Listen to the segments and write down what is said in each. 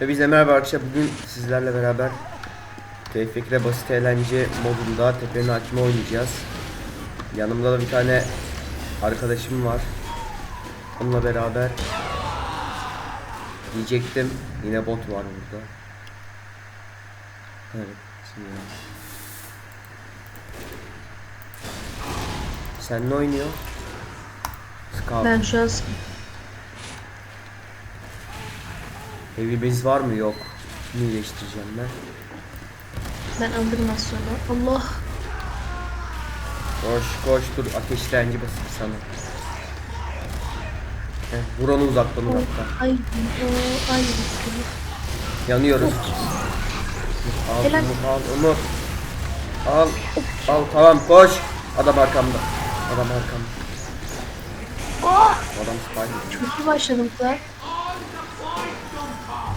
Ve biz de merhaba arkadaşlar bugün sizlerle beraber Tevfik'le basit eğlence modunda tepenin hakimi oynayacağız. Yanımda da bir tane arkadaşım var. Onunla beraber diyecektim. Yine bot var burada. Evet. Sen ne oynuyor? Scout. Ben şu an Evimiz var mı? Yok. Bunu iyileştireceğim ben. ben alırım az sonra. Allah. Koş koş dur ateş direnci basıp sana. Heh, vur onu uzaktan uzaktan. Ay. o, Ay. Yanıyoruz. Al Helal. onu al onu. Al. Al tamam koş. Adam arkamda. Adam arkamda. Oh! Adam spy. Çok iyi başladım kızlar.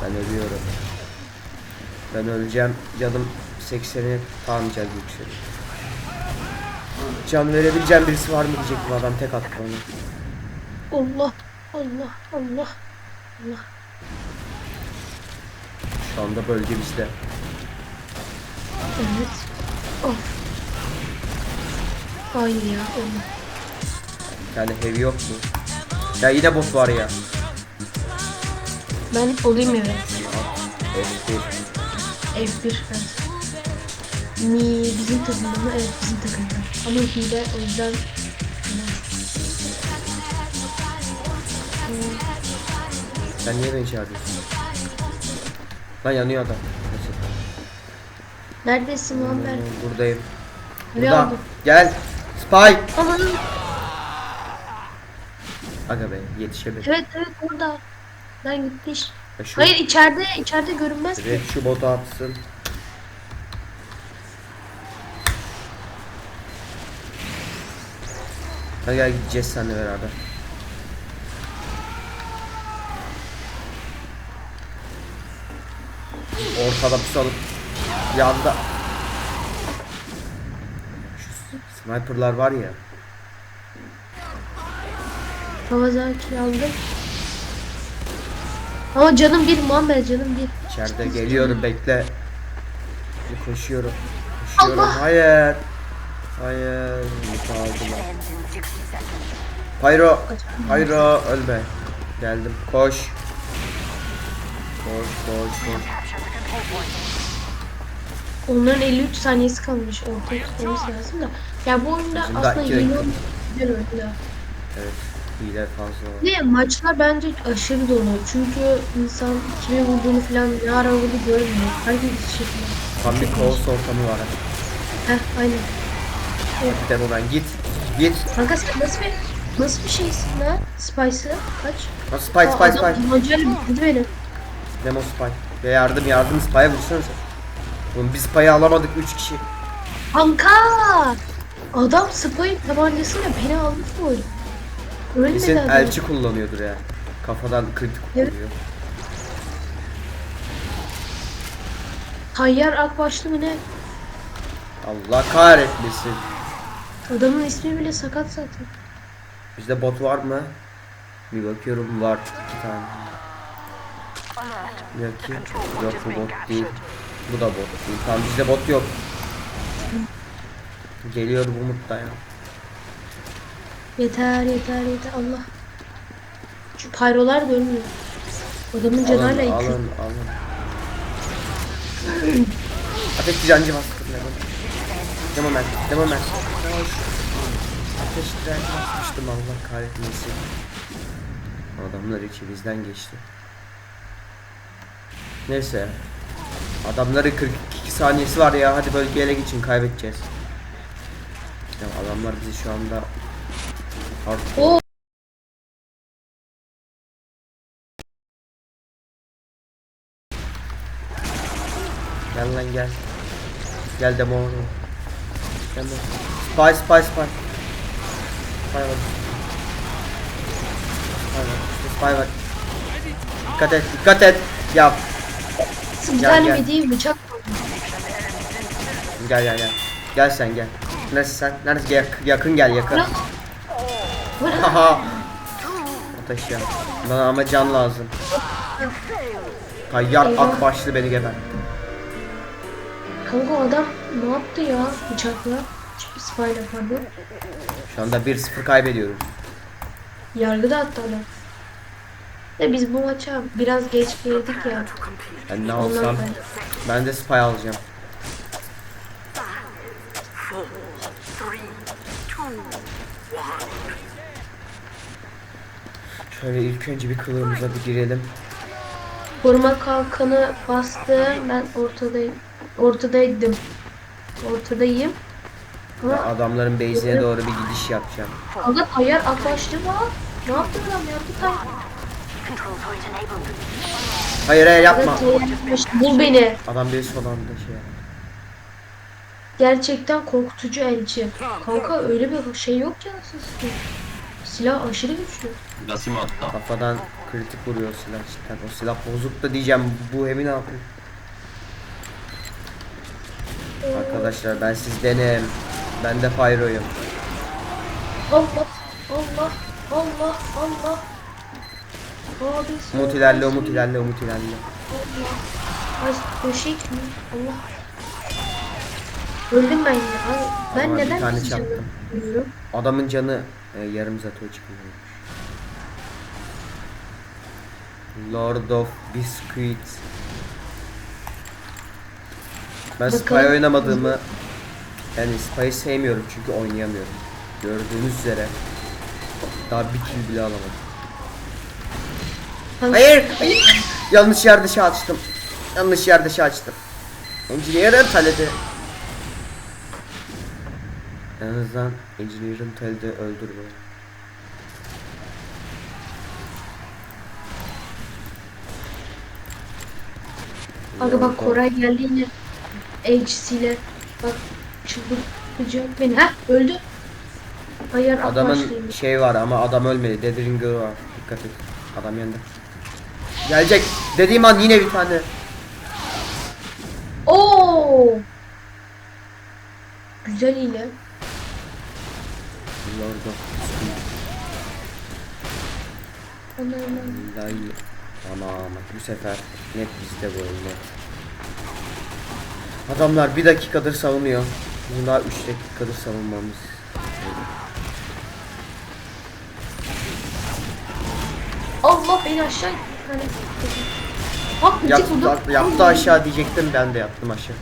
Ben ölüyorum. Ben öleceğim. Canım 80'e tamam can yükseliyor. Can verebileceğim birisi var mı diyecek bu adam tek attı bana. Allah. Allah. Allah. Allah. Şu anda bölge bizde. Evet. Of. Ay ya. Allah. Tane heavy yok mu? Ya yine bot var ya. Ben olayım evet. F1. F1 evet. Mi bizim takımda mı? Evet bizim takımda. Ama hile o yüzden Sen niye beni çağırıyorsun? Lan yanıyor adam. Neredesin lan ben? Hmm, Buradayım. Nereye Burada. aldın? Gel. Spy. Aman. Aga be yetişemedim. Evet evet orada. Ben gitti iş. Ya Şu, Hayır içeride içeride görünmez ki. Red şu botu atsın. Hadi gel gideceğiz seninle beraber. Ortada pusalım. Yanda. Şu sniperlar var ya. Kawasaki aldım. Ama canım bir Muammer canım bir. İçeride geliyorum bekle. Koşuyorum. Koşuyorum. Allah! Hayır. Hayır. Yük aldılar. Pyro. Pyro ölme. Geldim. Koş. Koş koş koş. Onların 53 saniyesi kalmış ortaya tutmamız lazım da. Ya bu oyunda Bizim aslında yeni güzel oyunda. Evet. Hile fazla var. Ne maçlar bence aşırı dolu. Çünkü insan kime vurduğunu falan ne ara vurdu görmüyor. Herkes bir şekilde. Tam bir kaos ortamı var. Heh aynen. Bir de buradan git. Git. Kanka sen nasıl bir nasıl bir şeysin lan? Spice'ı kaç? Ha, spy spy spy. Macera bitirdi beni. Demo spy. Ya yardım yardım spy'a vursanıza. Oğlum biz spy'ı alamadık 3 kişi. Kanka! Adam spy tabancasıyla beni almış bu oyun. Ölmedi Kesin adam. elçi kullanıyordur ya. Kafadan kritik Evet. Tayyar Akbaşlı mı ne? Allah kahretmesin. Adamın ismi bile sakat zaten. Bizde bot var mı? Bir bakıyorum var iki tane. Yok ki. Yok bu bot değil. Bu da bot değil. Tamam bizde bot yok. Geliyor bu mutta ya. Yeter yeter yeter Allah. Şu pyrolar dönmüyor. Adamın canıyla Alın iki. alın alın. Ateş direnci bastım ya. Demomen, demomen. Ateş direnci basmıştım Allah kahretmesin. Adamlar içimizden geçti. Neyse. Adamların 42 saniyesi var ya hadi bölgeye ele geçin kaybedeceğiz. Ya adamlar bizi şu anda artık Oo. Gel lan gel. Gel demo oğlum. Gel lan. Spy spy spy. Spy var. Spy var. Spy var. Dikkat et dikkat et. Ya Bir Gel, tane gel. mediği bıçak gel gel gel. Gel sen gel. Neredesin sen? Neredesin? Yak- yakın gel yakın. Bırak. Haha. Ateş ya. Bana ama can lazım. Tayyar Eyvah. Akbaşlı beni geber. Kanka adam ne yaptı ya bıçakla? Spy'la pardon. Şu anda 1-0 kaybediyoruz. Yargıda attı adam. De biz bu maça biraz geç girdik ya. Ben ne Ondan alsam ben de spy alacağım. Şöyle ilk önce bir kılığımıza bir girelim. Koruma kalkanı bastı. Ben ortadayım. Ortadaydım. Ortadayım. Ben Ama adamların base'ine doğru bir gidiş yapacağım. kanka Tayyar aklaştı mı? Ne yaptı adam? Control point enabled. Hayır hayır yapma. Tayyar. Bul beni. Adam beni son anda şey. Gerçekten korkutucu elçi. Kanka öyle bir şey yok ya siz. Silah aşırı güçlü. Gasim hatta. Kafadan kritik vuruyor silah cidden. O silah bozuk da diyeceğim. Bu hemi ne yapıyor? Arkadaşlar ben sizdenim. Ben de Pyro'yum. Allah Allah Allah Allah. Abi Umut ilerle, Umut ilerle, Umut ilerle. Allah. Ay döşek mi? Allah. Öldüm ben ya. Abi, ben Ama bir neden tane bizi çarptım. Adamın canı e, yarım zato çıkıyor. Lord of Biscuit. Ben Spy Bakalım. oynamadığımı yani Spy'ı sevmiyorum çünkü oynayamıyorum. Gördüğünüz üzere daha bir kill bile alamadım. Hayır, hayır. Yanlış yerde şey açtım. Yanlış yerde şey açtım. Engineer'ın taledi. En azından Engineer'ın taledi öldür beni. Kanka bak Koray geldi yine elçisiyle. Bak çıldırtacak beni. Heh öldü. Hayır Adamın şey var ama adam ölmedi. Dead Ringer var. Dikkat et. Adam yanında. Gelecek. Dediğim an yine bir tane. Oo! Güzel hile. Ana. Vallahi Tamam bu sefer net bizde bu net. Adamlar bir dakikadır savunuyor. Bizim daha 3 dakikadır savunmamız. Allah beni aşağı hani Bak Yaptı, yaptı aşağı diyecektim ben de yaptım aşağı.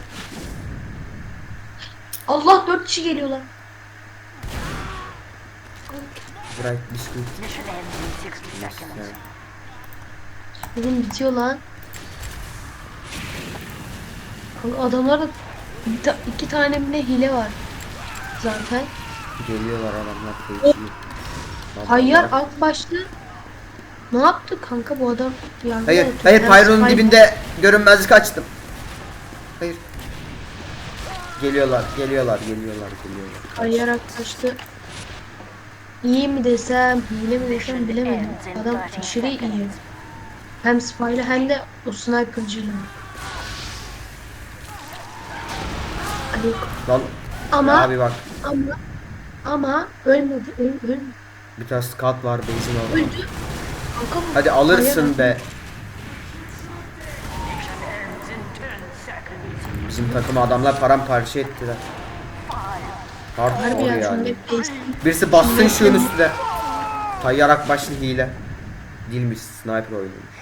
Allah dört kişi geliyorlar. Bright Biscuit. Mission ends in 60 Yes, seconds. yani. Benim bitiyor lan. Adamlarda ta- iki tane ne hile var. Zaten. Geliyorlar adamlar kılıçlı. Hayyar Akbaşlı ne yaptı kanka bu adam? Yardım Hayır, ediyor. hayır Pyro'nun dibinde görünmezlik açtım. Hayır. Geliyorlar, geliyorlar, geliyorlar, geliyorlar. Hayyar Akbaşlı İyi mi desem, hile mi desem bilemedim. Adam aşırı iyi. Hem spy'la hem de o sniper'cıyla. Lan ama abi bak ama ama ölmedi, öl, öl, bir tane scout var base'in orada. öldü. Kanka Hadi alırsın be. Mission ends in 10 seconds. Bizim takımı adamlar paramparça ettiler. Harbi ya, yani. Birisi bassın şunun üstüne. Tayyarak başlı hile. Değilmiş, sniper oynuyormuş.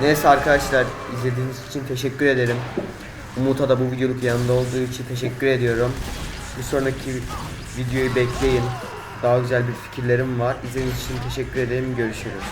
Neyse arkadaşlar, izlediğiniz için teşekkür ederim. Umut'a da bu videoluk yanında olduğu için teşekkür ediyorum. Bir sonraki videoyu bekleyin. Daha güzel bir fikirlerim var. İzlediğiniz için teşekkür ederim. Görüşürüz.